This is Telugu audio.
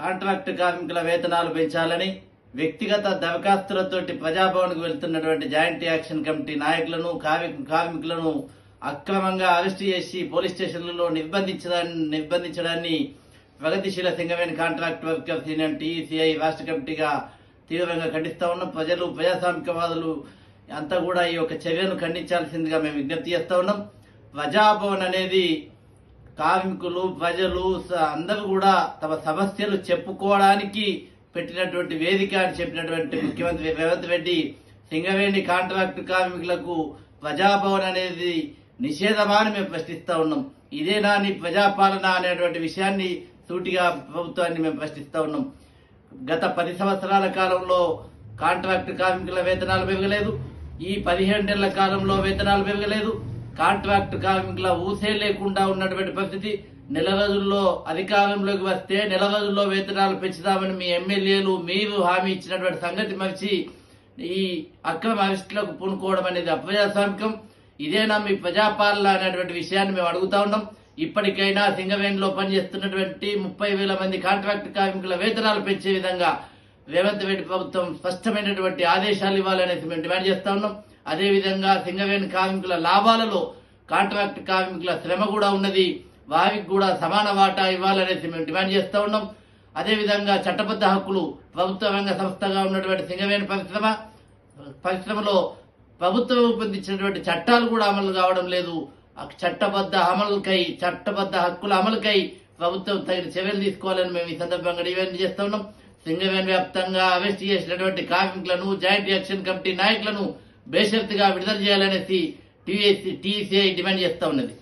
కాంట్రాక్ట్ కార్మికుల వేతనాలు పెంచాలని వ్యక్తిగత దరఖాస్తులతోటి ప్రజాభవన్కు వెళ్తున్నటువంటి జాయింట్ యాక్షన్ కమిటీ నాయకులను కార్మికులను అక్రమంగా అరెస్టు చేసి పోలీస్ స్టేషన్లలో నిర్బంధించడాన్ని నిర్బంధించడాన్ని ప్రగతిశీల సింగమైన కాంట్రాక్ట్ వర్కర్స్ యూనియన్ టీసీఐ రాష్ట్ర కమిటీగా తీవ్రంగా ఖండిస్తా ఉన్నాం. ప్రజలు ప్రజాస్వామికవాదులు అంతా కూడా ఈ యొక్క చర్యను ఖండించాల్సిందిగా మేము విజ్ఞప్తి చేస్తా ఉన్నాం. ప్రజాభవన్ అనేది కార్మికులు ప్రజలు స- అందరూ కూడా తమ సమస్యలు చెప్పుకోవడానికి పెట్టినటువంటి వేదిక అని చెప్పినటువంటి ముఖ్యమంత్రి రేవంత్ రెడ్డి సింగవేణి కాంట్రాక్టు కార్మికులకు ప్రజాభవన్ అనేది నిషేధమా అని మేము ప్రశ్నిస్తా ఉన్నాం. ఇదేనా నీ ప్రజాపాలన అనేటువంటి విషయాన్ని సూటిగా ప్రభుత్వాన్ని మేము ప్రశ్నిస్తా ఉన్నాం. గత పది సంవత్సరాల కాలంలో కాంట్రాక్ట్ కార్మికుల వేతనాలు పెరగలేదు. ఈ పదిహేడేళ్ళ కాలంలో వేతనాలు పెరగలేదు. కాంట్రాక్ట్ కార్మికుల ఊసే లేకుండా ఉన్నటువంటి పరిస్థితి నెల రోజుల్లో అధికారంలోకి వస్తే నెల రోజుల్లో వేతనాలు పెంచుతామని మీ ఎమ్మెల్యేలు మీరు హామీ ఇచ్చినటువంటి సంగతి మరిచి ఈ అక్రమ అరెస్టులకు పూనుకోవడం అనేది అప్రజాస్వామికం. ఇదేనా మీ ప్రజాపాలన అనేటువంటి విషయాన్ని మేము అడుగుతా ఉన్నాం. ఇప్పటికైనా సింగవేణిలో పనిచేస్తున్నటువంటి ముప్పై వేల మంది కాంట్రాక్ట్ కార్మికుల వేతనాలు పెంచే విధంగా రేవంత్ రెడ్డి ప్రభుత్వం స్పష్టమైనటువంటి ఆదేశాలు ఇవ్వాలనేసి మేము డిమాండ్ చేస్తా ఉన్నాం. అదేవిధంగా సింగవేణి కార్మికుల లాభాలలో కాంట్రాక్ట్ కార్మికుల శ్రమ కూడా ఉన్నది. వారికి కూడా సమాన వాటా ఇవ్వాలనేసి మేము డిమాండ్ చేస్తా ఉన్నాం. అదేవిధంగా చట్టబద్ధ హక్కులు ప్రభుత్వ రంగ సంస్థగా ఉన్నటువంటి సింగవేణి పరిశ్రమ పరిశ్రమలో ప్రభుత్వం రూపొందించినటువంటి చట్టాలు కూడా అమలు కావడం లేదు. చట్టబద్ధ అమలుకై చట్టబద్ధ హక్కుల అమలుకై ప్రభుత్వం తగిన చర్యలు తీసుకోవాలని మేము ఈ సందర్భంగా డిమాండ్ చేస్తా ఉన్నాం. సింగవేన్ వ్యాప్తంగా అరెస్ట్ చేసినటువంటి కార్మికులను జాయింట్ యాక్షన్ కమిటీ నాయకులను బేషరతుగా విడుదల చేయాలనేసి టీసీఐ డిమాండ్ చేస్తా ఉన్నది.